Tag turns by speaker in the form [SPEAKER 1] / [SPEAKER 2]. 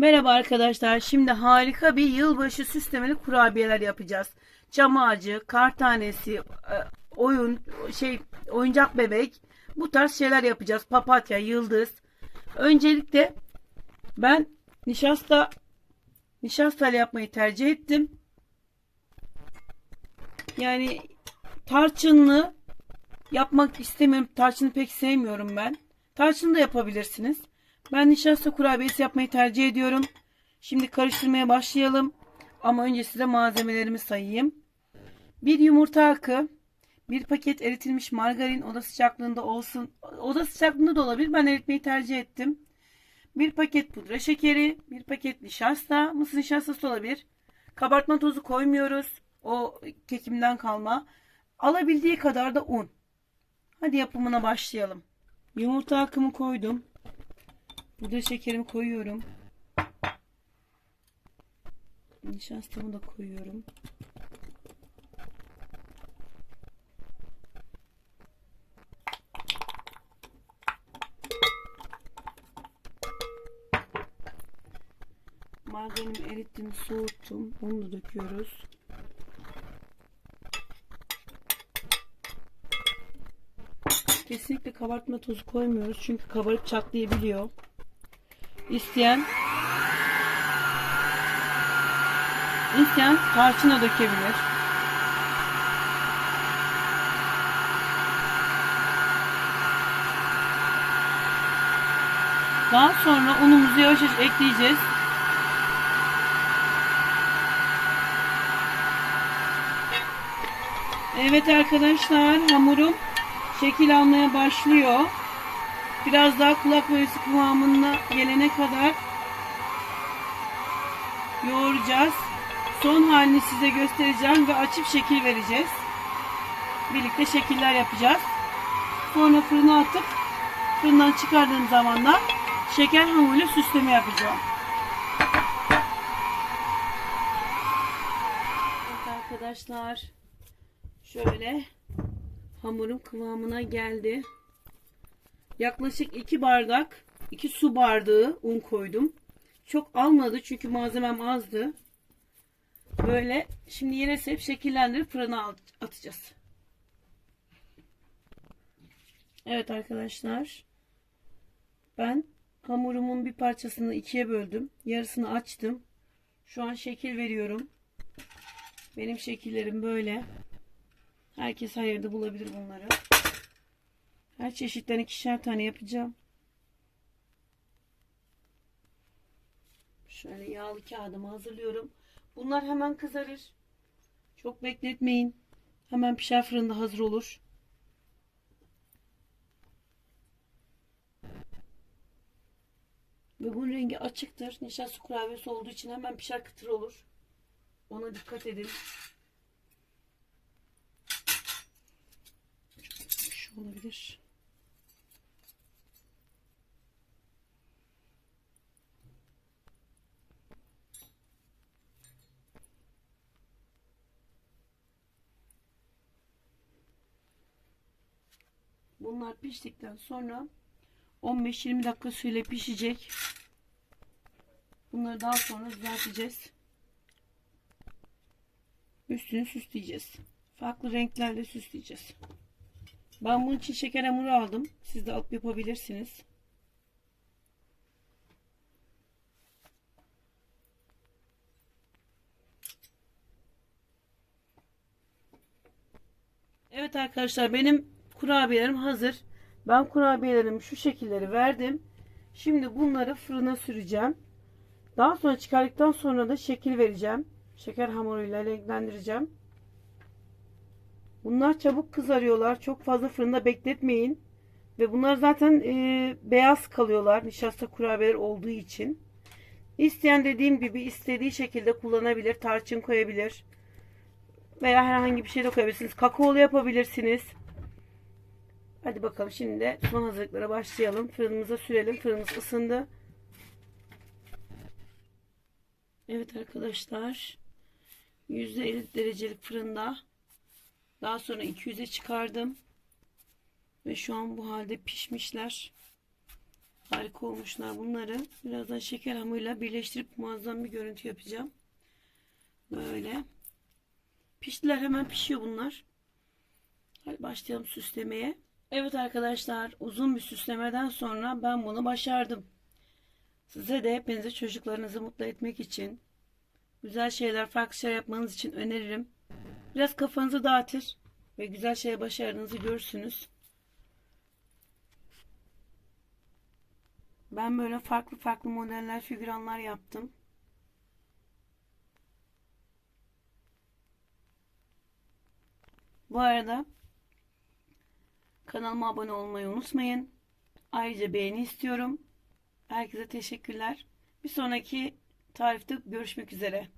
[SPEAKER 1] Merhaba arkadaşlar. Şimdi harika bir yılbaşı süslemeli kurabiyeler yapacağız. Çam ağacı, kar tanesi, e, oyun, şey, oyuncak bebek. Bu tarz şeyler yapacağız. Papatya, yıldız. Öncelikle ben nişasta nişastayla yapmayı tercih ettim. Yani tarçınlı yapmak istemiyorum. Tarçını pek sevmiyorum ben. Tarçını da yapabilirsiniz. Ben nişasta kurabiyesi yapmayı tercih ediyorum. Şimdi karıştırmaya başlayalım. Ama önce size malzemelerimi sayayım. Bir yumurta akı, bir paket eritilmiş margarin oda sıcaklığında olsun. Oda sıcaklığında da olabilir. Ben eritmeyi tercih ettim. Bir paket pudra şekeri, bir paket nişasta, mısır nişastası olabilir. Kabartma tozu koymuyoruz. O kekimden kalma. Alabildiği kadar da un. Hadi yapımına başlayalım. Yumurta akımı koydum. Pudra şekerimi koyuyorum. Nişastamı da koyuyorum. Margarinimi erittim, soğuttum. Onu da döküyoruz. Kesinlikle kabartma tozu koymuyoruz. Çünkü kabarıp çatlayabiliyor. İsteyen İsteyen tarçına dökebilir. Daha sonra unumuzu yavaş yavaş ekleyeceğiz. Evet arkadaşlar hamurum şekil almaya başlıyor. Biraz daha kulak memesi kıvamına gelene kadar yoğuracağız. Son halini size göstereceğim ve açıp şekil vereceğiz. Birlikte şekiller yapacağız. Sonra fırına atıp fırından çıkardığım zaman da şeker hamuruyla süsleme yapacağım. Evet arkadaşlar şöyle hamurum kıvamına geldi. Yaklaşık 2 bardak 2 su bardağı un koydum. Çok almadı çünkü malzemem azdı. Böyle şimdi yine serip şekillendirip fırına atacağız. Evet arkadaşlar. Ben hamurumun bir parçasını ikiye böldüm. Yarısını açtım. Şu an şekil veriyorum. Benim şekillerim böyle. Herkes her yerde bulabilir bunları. Her çeşitten ikişer tane yapacağım. Şöyle yağlı kağıdımı hazırlıyorum. Bunlar hemen kızarır. Çok bekletmeyin. Hemen pişer fırında hazır olur. Ve bunun rengi açıktır. Nişasta kurabiyesi olduğu için hemen pişer kıtır olur. Ona dikkat edin. Şu olabilir. Bunlar piştikten sonra 15-20 dakika suyla pişecek. Bunları daha sonra düzelteceğiz. Üstünü süsleyeceğiz. Farklı renklerle süsleyeceğiz. Ben bunun için şeker hamuru aldım. Siz de alıp yapabilirsiniz. Evet arkadaşlar benim kurabiyelerim hazır. Ben kurabiyelerimi şu şekilleri verdim. Şimdi bunları fırına süreceğim. Daha sonra çıkardıktan sonra da şekil vereceğim. Şeker hamuruyla renklendireceğim. Bunlar çabuk kızarıyorlar. Çok fazla fırında bekletmeyin. Ve bunlar zaten e, beyaz kalıyorlar. Nişasta kurabiyeler olduğu için. İsteyen dediğim gibi istediği şekilde kullanabilir. Tarçın koyabilir. Veya herhangi bir şey de koyabilirsiniz. Kakaolu yapabilirsiniz. Hadi bakalım şimdi de son hazırlıklara başlayalım. Fırınımıza sürelim. Fırınımız ısındı. Evet arkadaşlar. %50 derecelik fırında. Daha sonra 200'e çıkardım. Ve şu an bu halde pişmişler. Harika olmuşlar bunları. Birazdan şeker hamuruyla birleştirip muazzam bir görüntü yapacağım. Böyle. Piştiler hemen pişiyor bunlar. Hadi başlayalım süslemeye. Evet arkadaşlar uzun bir süslemeden sonra ben bunu başardım. Size de hepinize çocuklarınızı mutlu etmek için güzel şeyler farklı şeyler yapmanız için öneririm. Biraz kafanızı dağıtır ve güzel şey başardığınızı görürsünüz. Ben böyle farklı farklı modeller, figüranlar yaptım. Bu arada kanalıma abone olmayı unutmayın. Ayrıca beğeni istiyorum. Herkese teşekkürler. Bir sonraki tarifte görüşmek üzere.